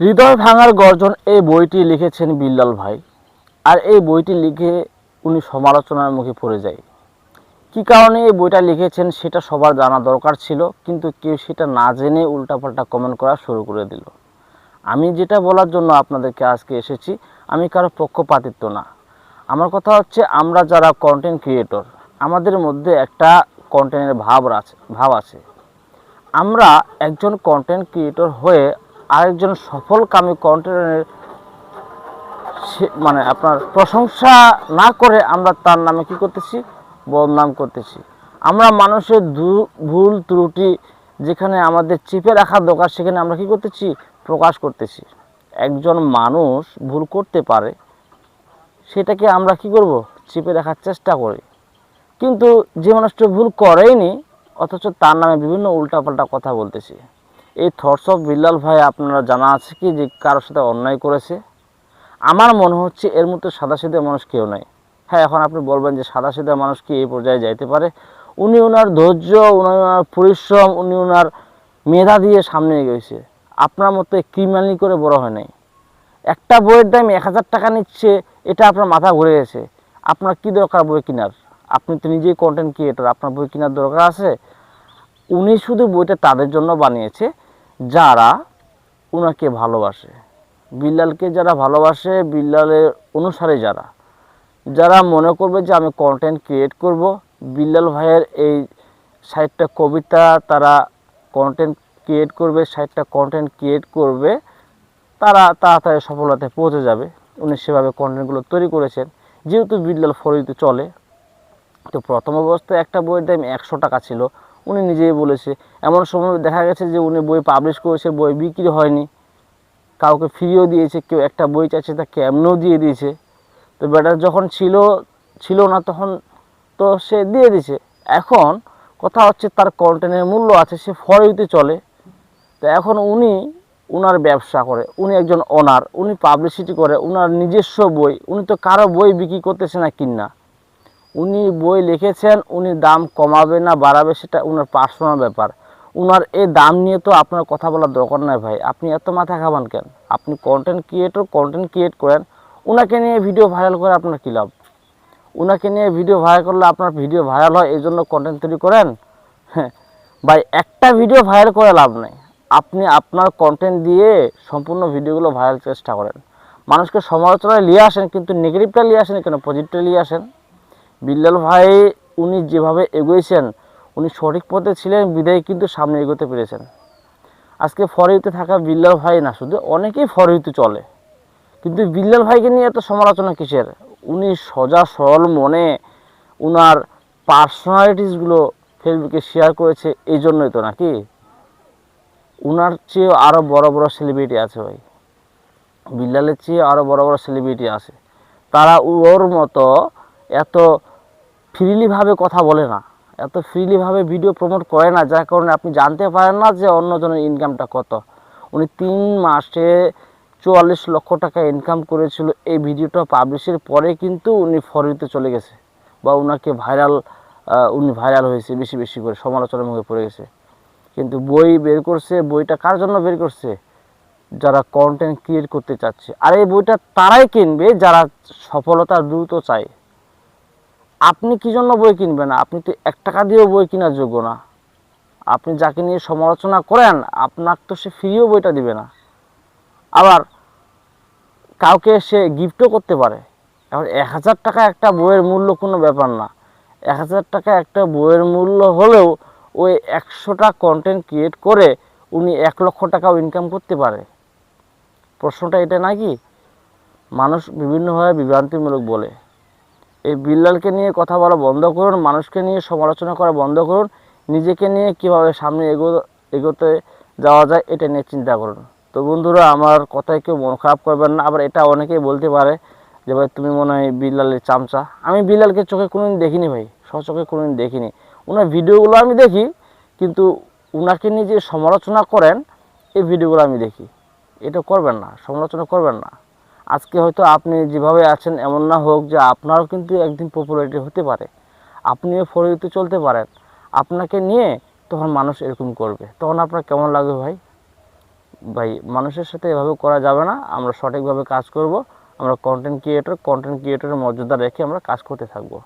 হৃদয় ভাঙার গর্জন এই বইটি লিখেছেন বিল্লাল ভাই। আর এই বইটি লিখে উনি সমালোচনার মুখে পড়ে যায়। কী কারণে এই বইটা লিখেছেন সেটা সবার জানা দরকার ছিল, কিন্তু কেউ সেটা না জেনে উল্টাপাল্টা কমেন্ট করা শুরু করে দিল। আমি যেটা বলার জন্য আপনাদেরকে আজকে এসেছি, আমি কারও পক্ষপাতিত্ব না। আমার কথা হচ্ছে, আমরা যারা কন্টেন্ট ক্রিয়েটর আমাদের মধ্যে একটা কন্টেন্টের ভাব আছে ভাব আছে। আমরা একজন কন্টেন্ট ক্রিয়েটর হয়ে আরেকজন সফল সফলকামী কন্টেন্টের মানে আপনার প্রশংসা না করে আমরা তার নামে কি করতেছি? বদনাম করতেছি। আমরা মানুষের ভুল, ত্রুটি যেখানে আমাদের চেপে রাখা দরকার, সেখানে আমরা কি করতেছি? প্রকাশ করতেছি। একজন মানুষ ভুল করতে পারে, সেটাকে আমরা কি করব? চেপে রাখার চেষ্টা করি। কিন্তু যে মানুষটা ভুল করেইনি, অথচ তার নামে বিভিন্ন উল্টাপাল্টা কথা বলতেছি। এই থটস অফ বিল্লাল ভাই আপনারা জানা আছে কি যে কারোর সাথে অন্যায় করেছে? আমার মনে হচ্ছে এর মতো সাদাসিধে মানুষ কেউ নাই। হ্যাঁ এখন আপনি বলবেন যে সাদা সাদাসিধে মানুষ কি এই পর্যায়ে যাইতে পারে? উনি ওনার ধৈর্য, উনি ওনার পরিশ্রম, উনি ওনার মেধা দিয়ে সামনে এগিয়েছে আপনার মতো ক্রিমিনালি করে বড় হয় নাই। একটা বইয়ের দাম এক হাজার টাকা নিচ্ছে, এটা আপনার মাথা ঘুরে গেছে। আপনার কি দরকার বই কেনার? আপনি তো নিজেই কন্টেন্ট ক্রিয়েটর আপনার বই কেনার দরকার আছে। উনি শুধু বইটা তাদের জন্য বানিয়েছে যারা উনাকে ভালোবাসে। বিল্লালকে যারা ভালোবাসে, বিল্লালের অনুসারে যারা। যারা মনে করবে যে আমি কন্টেন্ট ক্রিয়েট করব, বিল্লাল ভাইয়ের এই সাইটটা কবিতা তারা কন্টেন্ট ক্রিয়েট করবে সাইটটা কন্টেন্ট ক্রিয়েট করবে, তারা তাড়াতাড়ি সফলতায় পৌঁছে যাবে। উনি সেভাবে কন্টেন্টগুলো তৈরি করেছেন। যেহেতু বিল্লাল ফরিতে চলে, তো প্রথম অবস্থায় একটা বইয়ের দাম একশো টাকা ছিল। উনি নিজেই বলেছে। এমন সময় দেখা গেছে যে উনি বই পাবলিশ করেছে, বই বিক্রি হয়নি। কাউকে ফ্রিও দিয়েছে, কেউ একটা বই চাইছে তাকে এমনও দিয়ে দিয়েছে। তো ব্যাটার যখন ছিল ছিল না তখন তো সে দিয়ে দিছে এখন কথা হচ্ছে তার কন্টেন্টের মূল্য আছে, সে ফরিতে চলে। তো এখন উনি উনার ব্যবসা করে, উনি একজন ওনার উনি পাবলিসিটি করে, উনার নিজস্ব বই, উনি তো কারও বই বিক্রি করতেছে না কিনা উনি বই লিখেছেন, উনি দাম কমাবে না, বাড়াবে সেটা উনার পার্সোনাল ব্যাপার। উনার এই দাম নিয়ে তো আপনার কথা বলার দরকার নাই ভাই। আপনি এত মাথা খাবান কেন? আপনি কন্টেন্ট ক্রিয়েটর কন্টেন্ট ক্রিয়েট করেন, উনাকে নিয়ে ভিডিও ভাইরাল করে আপনার কী লাভ? উনাকে নিয়ে ভিডিও ভাইরাল করলে আপনার ভিডিও ভাইরাল হয়, এই জন্য কন্টেন্ট তৈরি করেন? হ্যাঁ ভাই, একটা ভিডিও ভাইরাল করে লাভ নেই। আপনি আপনার কন্টেন্ট দিয়ে সম্পূর্ণ ভিডিওগুলো ভাইরাল চেষ্টা করেন। মানুষকে সমালোচনায় নিয়ে আসেন, কিন্তু নেগেটিভটা নিয়ে আসেন কেন? পজিটিভটা নিয়ে আসেন। বিল্লাল ভাই উনি যেভাবে এগোয়েছেন, উনি সঠিক পথে ছিলেন, বিদায় কিন্তু সামনে এগোতে পেরেছেন। আজকে ফরিতে থাকা বিল্লাল ভাই না, শুধু অনেকেই ফরিতে চলে, কিন্তু বিল্লাল ভাইকে নিয়ে এত সমালোচনা কিসের? উনি সজা সরল মনে উনার পার্সোনালিটিসগুলো ফেসবুকে শেয়ার করেছে এই জন্যই তো নাকি? উনার চেয়ে আরও বড় বড় সেলিব্রিটি আছে ভাই। বিল্লালের চেয়ে আরও বড় বড় সেলিব্রিটি আছে। তারা ওর মতো এত ফ্রিলিভাবে কথা বলে না। এত ফ্রিলিভাবে ভিডিও প্রমোট করে না, যার কারণে আপনি জানতে পারেন না যে অন্যজনের ইনকামটা কত। উনি তিন মাসে চুয়াল্লিশ লক্ষ টাকা ইনকাম করেছিল, এই ভিডিওটা পাবলিশের পরে কিন্তু উনি ফরিতে চলে গেছে। বা ওনাকে ভাইরাল উনি ভাইরাল হয়েছে, বেশি বেশি করে, সমালোচনার মুখে পড়ে গেছে। কিন্তু বই বের করছে, বইটা কার জন্য বের করছে? যারা কন্টেন্ট ক্রিয়েট করতে চাচ্ছে। আর এই বইটা তারাই কিনবে, যারা সফলতা দ্রুত চায়। আপনি কি জন্য বই কিনবেন? আপনি তো এক টাকা দিয়েও বই কেনার যোগ্য না। আপনি যাকে নিয়ে সমালোচনা করেন, আপনার তো সে ফ্রিও বইটা দিবে না। আবার কাউকে সে গিফটও করতে পারে। এখন এক হাজার টাকা একটা বইয়ের মূল্য কোনো ব্যাপার না। এক হাজার টাকা একটা বইয়ের মূল্য হলেও ওই একশোটা কন্টেন্ট ক্রিয়েট করে উনি এক লক্ষ টাকাও ইনকাম করতে পারে। প্রশ্নটা এটা নাকি? মানুষ বিভিন্নভাবে বিভ্রান্তিমূলক বলে। এই বিল্লালকে নিয়ে কথা বলা বন্ধ করুন, মানুষকে নিয়ে সমালোচনা করা বন্ধ করুন, নিজেকে নিয়ে কীভাবে সামনে এগো, এগোতে যাওয়া যায় এটা নিয়ে চিন্তা করুন। তো বন্ধুরা, আমার কথায় কেউ মন খারাপ করবেন না, আবার এটা অনেকেই বলতে পারে যে ভাই, তুমি মনে হয় বিল্লালের চামচা। আমি বিল্লালকে চোখে কোনোদিন দেখিনি ভাই সচোখে কোনোদিন দেখিনি। ওনার ভিডিওগুলো আমি দেখি, কিন্তু ওনাকে নিয়ে যে সমালোচনা করেন, এই ভিডিওগুলো আমি দেখি। এটা করবেন না, সমালোচনা করবেন না। আজকে হয়তো আপনি যেভাবে আছেন এমন না হোক যে আপনারও কিন্তু একদিন পপুলারিটি হতে পারে। আপনিও ফরিতে চলতে পারেন। আপনাকে নিয়ে তখন মানুষ এরকম করবে। তখন আপনার কেমন লাগবে ভাই? ভাই, মানুষের সাথে এভাবে করা যাবে না। আমরা সঠিকভাবে কাজ করব। আমরা কন্টেন্ট ক্রিয়েটর কন্টেন্ট ক্রিয়েটরের মর্যাদা রেখে আমরা কাজ করতে থাকব।